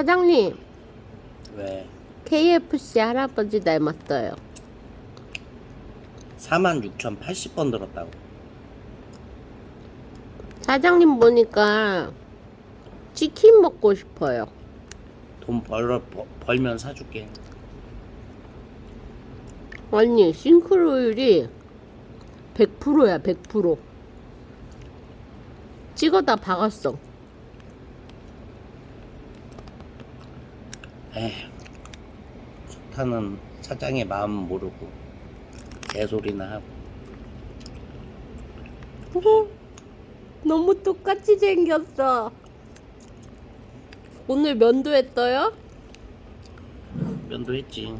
사장님, 왜? KFC 할아버지 닮았어요. 46,080번 들었다고. 사장님 보니까 치킨 먹고 싶어요. 돈 벌, 벌, 벌면 사줄게. 아니, 싱크로율이 100%야, 100%. 찍어다 박았어. 에휴. 속타는 사장의 마음 모르고 개소리나 하고. 어? 너무 똑같이 생겼어. 오늘 면도했어요? 면도했지.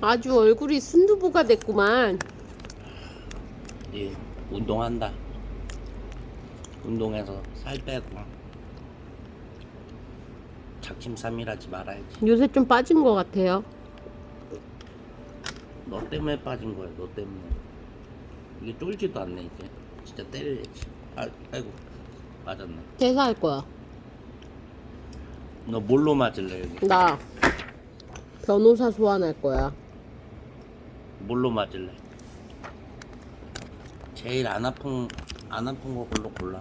아주 얼굴이 순두부가 됐구만. 예, 운동한다. 운동해서 살 빼고. 작심삼일하지 말아야지. 요새 좀 빠진 것 같아요. 너 때문에 빠진 거야, 너 때문에. 이게 쫄지도 않네, 이제. 진짜 때려야지. 아, 아이고. 맞았네. 퇴사할 거야. 너 뭘로 맞을래, 여기? 나 변호사 소환할 거야. 뭘로 맞을래? 제일 안 아픈, 안 아픈 거 걸로 골라.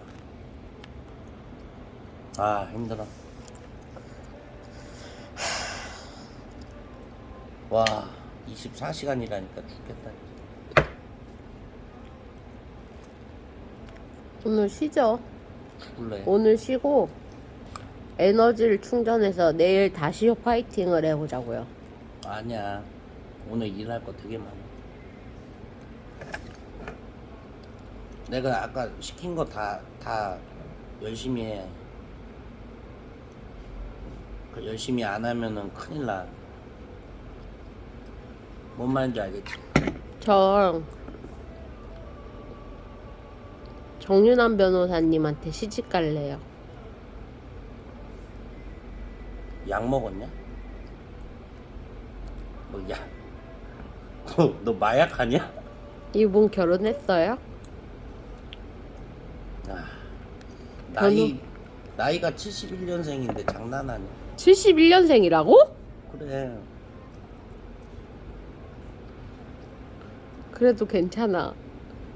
아, 힘들어. 와, 24시간이라니까 죽겠다. 오늘 쉬죠. 죽을래. 오늘 쉬고 에너지를 충전해서 내일 다시 파이팅을 해보자고요. 아니야. 오늘 일할 거 되게 많아. 내가 아까 시킨 거 다, 다 열심히 해. 그 열심히 안 하면은 큰일 나. 뭔 말인지 알겠지? 저 정윤환 변호사님한테 시집 갈래요. 약 먹었냐? 너 약, 너, 너 마약 하냐? 이분 결혼했어요? 아, 나이, 나이가 71년생인데 장난 아니야. 71년생이라고? 그래. 그래도 괜찮아.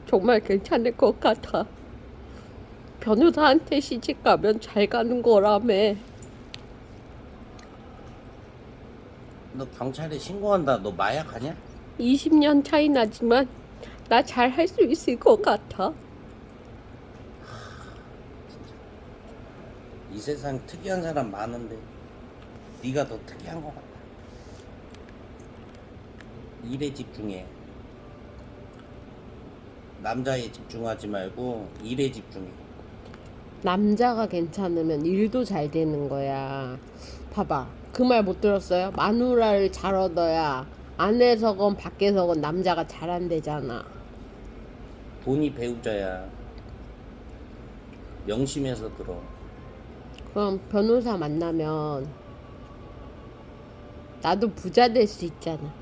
정말 괜찮을 것 같아. 변호사한테 시집 가면 잘 가는 거라며. 너 경찰에 신고한다. 너 마약 하냐? 20년 차이 나지만 나 잘 할 수 있을 것 같아. 이 세상 특이한 사람 많은데 네가 더 특이한 것 같다. 일에 집중해. 남자에 집중하지 말고 일에 집중해. 남자가 괜찮으면 일도 잘 되는 거야. 봐봐. 그 말 못 들었어요? 마누라를 잘 얻어야 안에서건 밖에서건 남자가 잘안 되잖아. 돈이 배우자야. 명심해서 들어. 그럼 변호사 만나면 나도 부자 될 수 있잖아.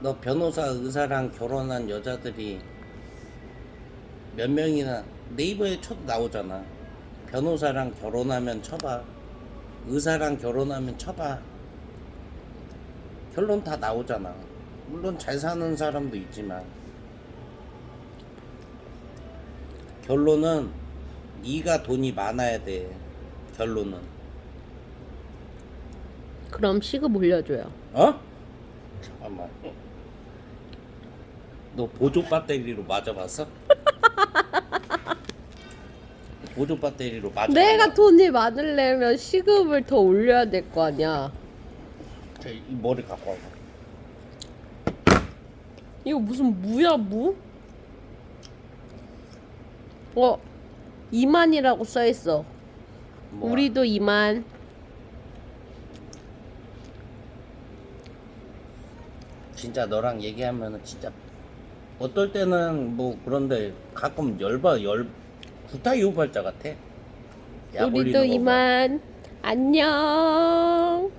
너 변호사 의사랑 결혼한 여자들이 몇 명이나 네이버에 쳐도 나오잖아. 변호사랑 결혼하면 쳐봐. 의사랑 결혼하면 쳐봐. 결론 다 나오잖아. 물론 잘 사는 사람도 있지만 결론은 네가 돈이 많아야 돼. 결론은 그럼 시급 올려줘요. 어? 잠깐만. 너 보조 배터리로 맞아봤어? 보조 배터리로 맞아. 내가 돈이 많으려면 시급을 더 올려야 될 거 아니야. 이 머리 갖고 와봐. 이거 무슨 무야 무? 어 2만이라고 써 있어. 뭐야? 우리도 2만. 진짜 너랑 얘기하면 은 진짜 어떨 때는 뭐 그런데 가끔 열받 열 구타 유발자 같아. 약 우리도 올리는 거 봐. 2만. 안녕.